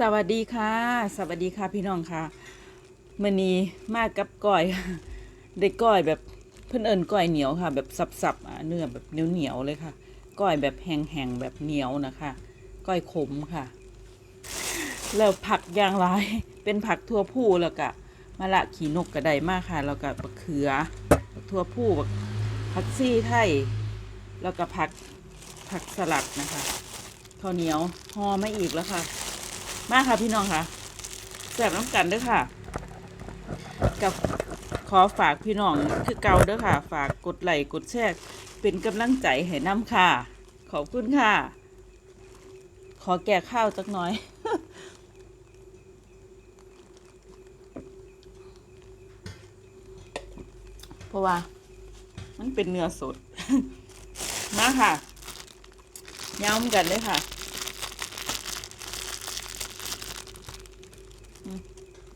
สวัสดีค่ะ สวัสดีค่ะพี่น้องค่ะมื่อนี้มากกับก้อยได้ก้อยแบบเพิ่นเอิญก้อยเหนียวค่ะ แบบสับๆเนื้อแบบเหนียวๆเลยค่ะก้อยแบบแห้งๆแบบเหนียวนะคะก้อยขมค่ะ แล้วผักอย่างไรเป็นผักทั่วผู้แล้วก็มะละขีนกกระไดมากค่ะ แล้วก็บักเขือทั่วผู้บักผักซี่ไทยแล้วก็ผักผักสลัดนะคะข้าวเหนียวห่อมาอีกแล้วค่ะ มาค่ะพี่น้องค่ะแซ่บน้ำกันด้วยค่ะ กับขอฝากพี่น้องคือเก่าเด้อค่ะ ฝากกดไลค์กดแชร์เป็นกำลังใจให้น้ำค่ะ ขอบคุณค่ะ ขอแก่ข้าวจักหน่อย เพราะว่า มันเป็นเนื้อสด มาค่ะย้ำกันเลยค่ะ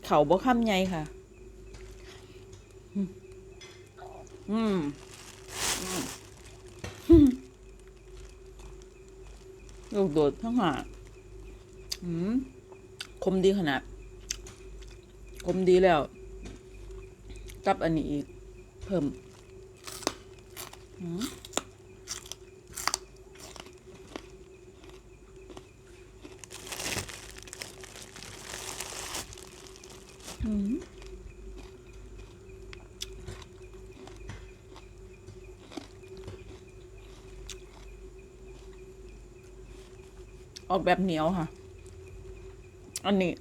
เขาบ่ค้ำใหญ่ค่ะอืมอืมอืมลูกโดดทั้งหาอืมคมดีขนาด คมดีแล้ว กับอันนี้อีก เพิ่ม อืม อออกแบบเหนียวค่ะ อันนี้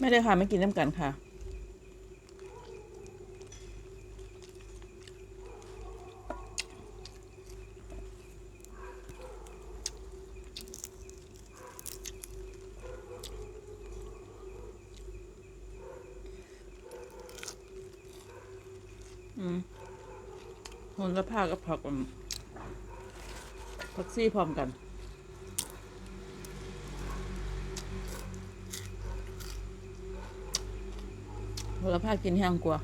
ไม่ได้ค่ะ ไม่กินน้ำกันค่ะ อืม โหระพากับผักผักซี่พร้อมกันโหระพากินแห้งกว่า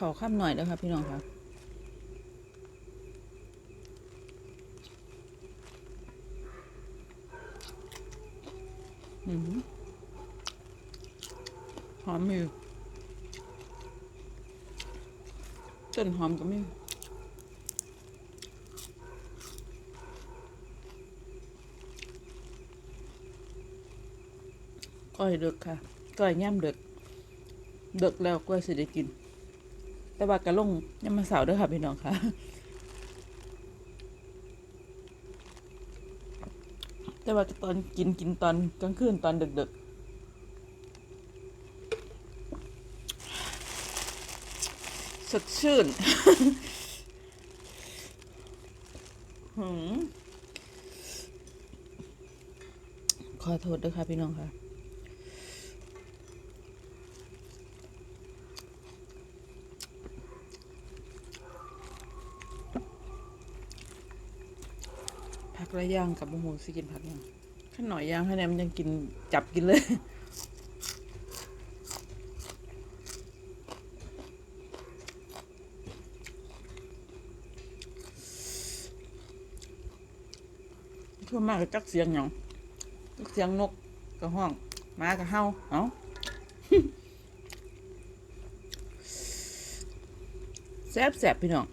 เขาข้ามหน่อยนะคะพี่น้องคะอืมหอมอยู่ต้นหอมก็มีก้อยเดึกค่ะก้อยย่ำเดึกเดึกแล้วก้อยสิได้กิน แต่ว่ากระลงยังมาเสาร์ด้วยค่ะพี่น้องค่ะแต่ว่าตอนกินกินตอนกลางคืนตอนดึกๆ สดชื่นหืมขอโทษด้วยค่ะพี่น้องค่ะ ผักระย่างกับโมโหสิกินผักยังขั้นหน่อยย่างให้แนมนยังกินจับกินเลยทั่วมากกจักเสียงหยังจักเสียงนกกระห้องหมากับเฮาเอ้าแซ่บแซ่บพี่น้อง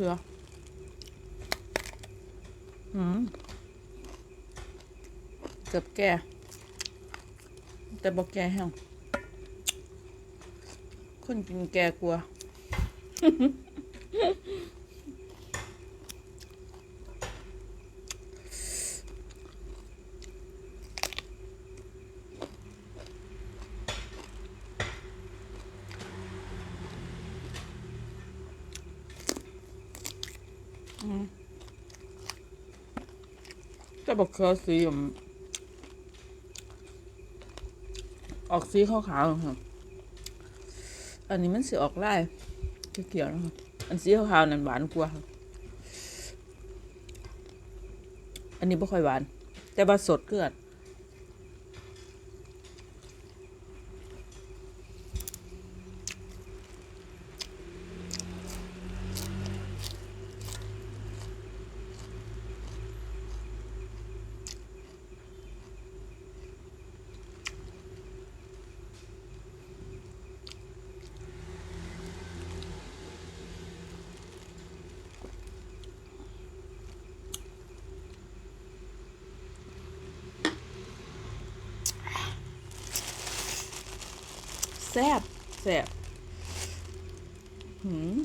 มะเขือ อืมเกือบแก่ แต่บอกแก่แห้งคนกินแก่กลัว จะบอกเคอสีอมออกสีขาวๆครับ อันนี้มันสีออกไล่เขียวนะครับ อันสีขาวๆนั่นหวานกว่าครับ อันนี้ไม่ค่อยหวาน แต่ว่าสดเกลือด แซ่บแซ่บหืม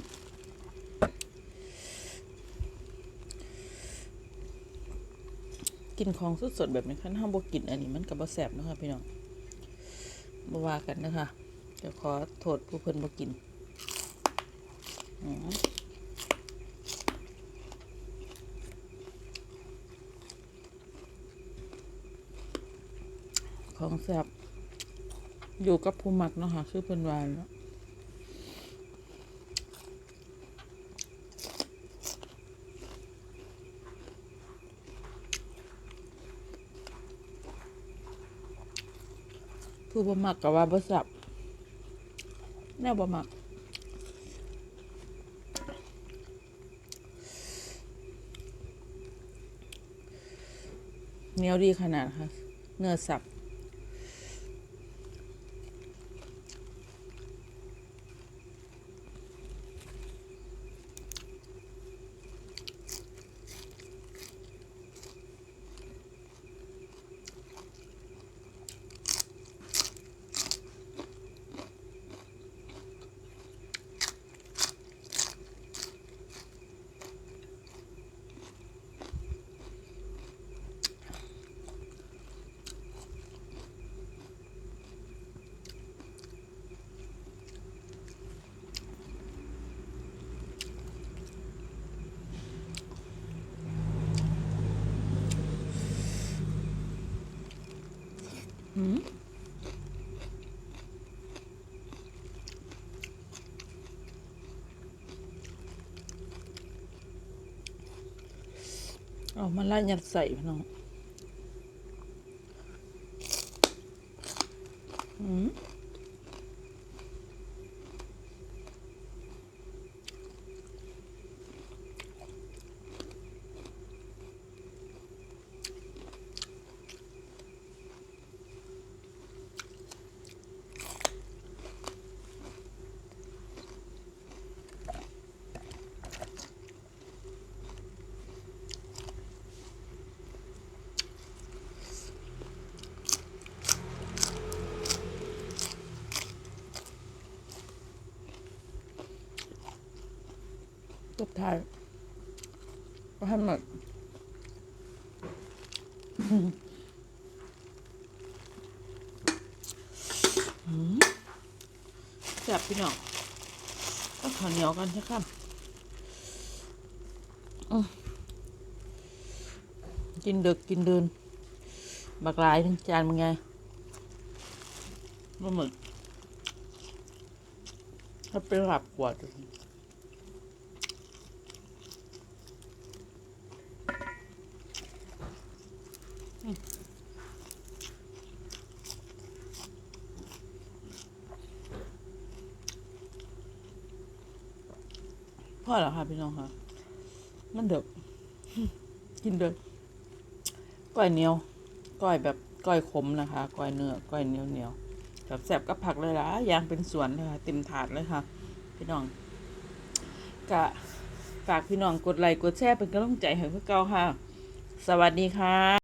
กินของสดๆแบบนี้ขั้นห้ามบกินอันนี้มันกับบ่แซ่บนะคะพี่น้องบ่ว่ากันนะคะเดี๋ยวขอโทษผู้เพิ่นบ่กินอืมของแซ่บ อยู่กับผู้มักเนาะค่ะ คือเพิ่นวาเนาะผู้บ่มักก็ว่าบ่สับแน่บ่มักเหนียวดีขนาดค่ะ เนื้อสับ อืม เอามาล่ายัดใส่พี่น้องอืม ตบท้ายก็ให้หมดอืมแซ่บพี่น้องก็ข้าวเหนียวกันใช่ครับอืมกินดึกกินเดินบักหลายถึงจานมึงไงปลาหมึกถ้าเป็นหลับกว่าจะ พ่อเหรอคะพี่น้องคะมันเดือกกินเดือกก้อยเหนียวก้อยแบบก้อยขมนะคะก้อยเนื้อก้อยเหนียวเหนียวแบบแสบกับผักเลยล่ะยางเป็นสวนเลยค่ะเต็มถาดเลยค่ะ พี่น้องกะฝากพี่น้องกดไลค์กดแชร์เป็นกำลังใจให้พวกเราค่ะ สวัสดีค่ะ